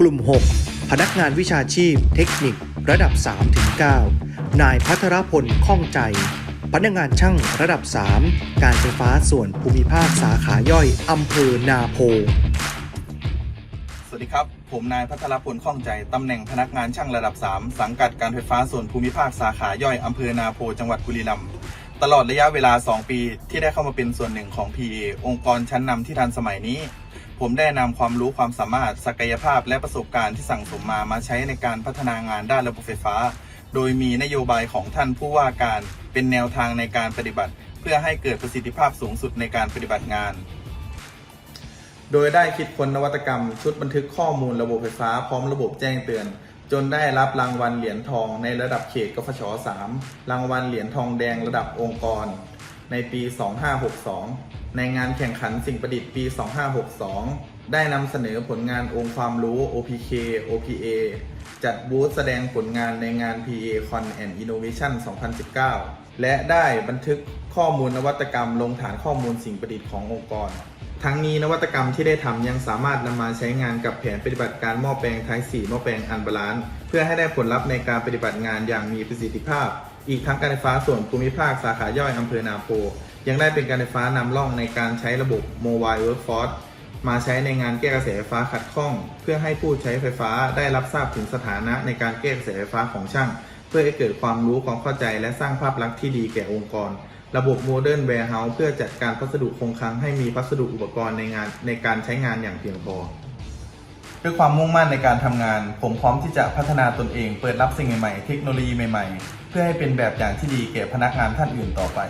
กลุ่ม 6 พนักงานวิชาชีพ เทคนิค ระดับ 3-9 นายพัทรพลข้องใจ พนักงานช่างระดับ 3 การไฟฟ้าส่วนภูมิภาคสาขาย่อยอำเภอนาโพ สวัสดีครับ ผมนายพัทรพลข้องใจ ตำแหน่งพนักงานช่างระดับ 3 สังกัดการไฟฟ้าส่วนภูมิภาคสาขาย่อยอำเภอนาโพ จังหวัดบุรีรัมย์ตลอดระยะเวลา 2 ปีที่ได้เข้ามาเป็นส่วนหนึ่งของ PA องค์กรชั้นนำที่ทันสมัยนี้ ผมได้นำความรู้ความสามารถศักยภาพและประสบการณ์ที่สั่งสมมามาใช้ในการพัฒนางานด้านระบบไฟฟ้า โดยมีนโยบายของท่านผู้ว่าการเป็นแนวทางในการปฏิบัติ เพื่อให้เกิดประสิทธิภาพสูงสุดในการปฏิบัติงาน โดยได้คิดค้นนวัตกรรม ชุดบันทึกข้อมูลระบบไฟฟ้าพร้อมระบบแจ้งเตือน จนได้รับรางวัลเหรียญทองในระดับเขตกฟช3รางวัลเหรียญทองแดงระดับองค์กร ในปี 2562 ในงานแข่งขันสิ่งประดิษฐ์ปี 2562 ได้นำเสนอผลงานองค์ความรู้ OPK OPA จัดบูธแสดงผลงานในงาน PA Con and Innovation 2019 และได้บันทึกข้อมูลนวัตกรรมลงฐานข้อมูลสิ่งประดิษฐ์ขององค์กร ทั้งนี้นวัตกรรมที่ได้ทำยังสามารถนำมาใช้งานกับแผนปฏิบัติการหม้อแปลงไทย4หม้อแปลงอันบาลานซ์เพื่อให้ได้ผลลัพธ์ในการปฏิบัติงานอย่างมีประสิทธิภาพ อีกทั้งการไฟฟ้าส่วนภูมิภาคสาขาย่อยอำเภอนาโพยังได้เป็นการไฟฟ้านำร่องในการใช้ระบบ Mobile Workforce มาใช้ในงานแก้กระแสไฟฟ้าขัดข้อง เพื่อให้ผู้ใช้ไฟฟ้าได้รับทราบถึงสถานะในการแก้กระแสไฟฟ้าของช่าง เพื่อให้เกิดความรู้ความเข้าใจและสร้างภาพลักษณ์ที่ดีแก่องค์กร ระบบ Modern Warehouse เพื่อจัดการพัสดุคงคลังให้มีพัสดุอุปกรณ์ในงานในการใช้งานอย่างเพียงพอด้วยความมุ่งมั่นในการทำงาน ผมพร้อมที่จะพัฒนาตนเอง เปิดรับสิ่งใหม่ๆ เทคโนโลยีใหม่ๆ เพื่อให้เป็นแบบอย่างที่ดีแก่พนักงานท่านอื่นต่อไป